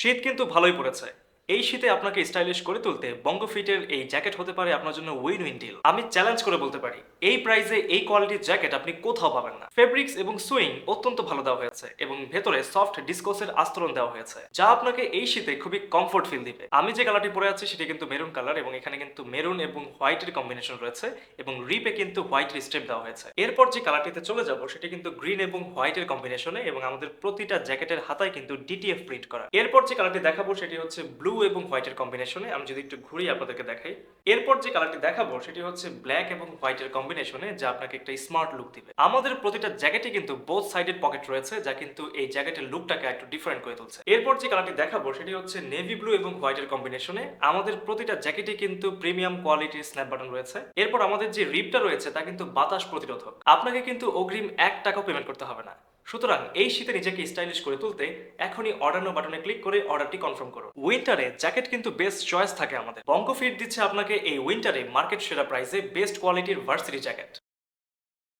শীত কিন্তু ভালোই পড়েছে। এই শীতে আপনাকে স্টাইলিশ করে তুলতে বঙ্গফিটের এই জ্যাকেট হতে পারে আপনার জন্য উইন উইন ডিল আমি চ্যালেঞ্জ করে বলতে পারি, এই প্রাইসে এই কোয়ালিটির জ্যাকেট আপনি কোথাও পাবেন না। ফেব্রিক্স এবং সুইং অত্যন্ত ভালো দেওয়া হয়েছে এবং ভেতরে সফট ডিসকোসের আস্তরণ দেওয়া হয়েছে, যা আপনাকে এই শীতে খুবই কমফোর্ট ফিল দিবে। আমি যে কালারটি পরে আছি সেটি কিন্তু মেরুন কালার এবং এখানে কিন্তু মেরুন এবং হোয়াইটের কম্বিনেশন রয়েছে এবং রিপে কিন্তু হোয়াইট স্টেপ দেওয়া হয়েছে। এরপর যে কালারটিতে চলে যাব সেটি কিন্তু গ্রিন এবং হোয়াইটের কম্বিনেশনে এবং আমাদের প্রতিটা জ্যাকেটের হাতায় কিন্তু ডিটিএফ প্রিন্ট করা। এরপর যে কালারটি দেখাবো সেটি হচ্ছে ব্লু এবং হোয়াইটের কম্বিনেশনে আমি যদি একটু ঘুরিয়ে আপনাদেরকে দেখাই। এরপর যে কালারটি দেখাবো, সেটি হচ্ছে ব্ল্যাক এবং হোয়াইটের কম্বিনেশনে যা আপনাকে একটা স্মার্ট লুক দিবে। আমাদের প্রতিটা জ্যাকেটে কিন্তু বোথ সাইডের পকেট রয়েছে, যা কিন্তু এই জ্যাকেটের লুকটাকে একটু ডিফারেন্ট করে তুলছে। এরপর যে কালারটি দেখাবো, সেটি হচ্ছে নেভি ব্লু এবং হোয়াইটের কম্বিনেশনে আমাদের প্রতিটা জ্যাকেটে কিন্তু প্রিমিয়াম কোয়ালিটির স্ন্যাপ বাটন রয়েছে। এরপর আমাদের যে রিপটা রয়েছে, তা কিন্তু বাতাস প্রতিরোধক। আপনাকে কিন্তু অগ্রিম এক টাকাও পেমেন্ট করতে হবে না। সুতরাং এই শীতে নিজেকে স্টাইলিশ করে তুলতে এখনই অর্ডার নো বাটনে ক্লিক করে অর্ডারটি কনফার্ম করো। উইন্টারে জ্যাকেট কিন্তু বেস্ট চয়েস থাকে আমাদের। বঙ্গ ফিট দিচ্ছে আপনাকে এই উইন্টারে মার্কেট সেরা প্রাইসে বেস্ট কোয়ালিটির ভার্সিটি জ্যাকেট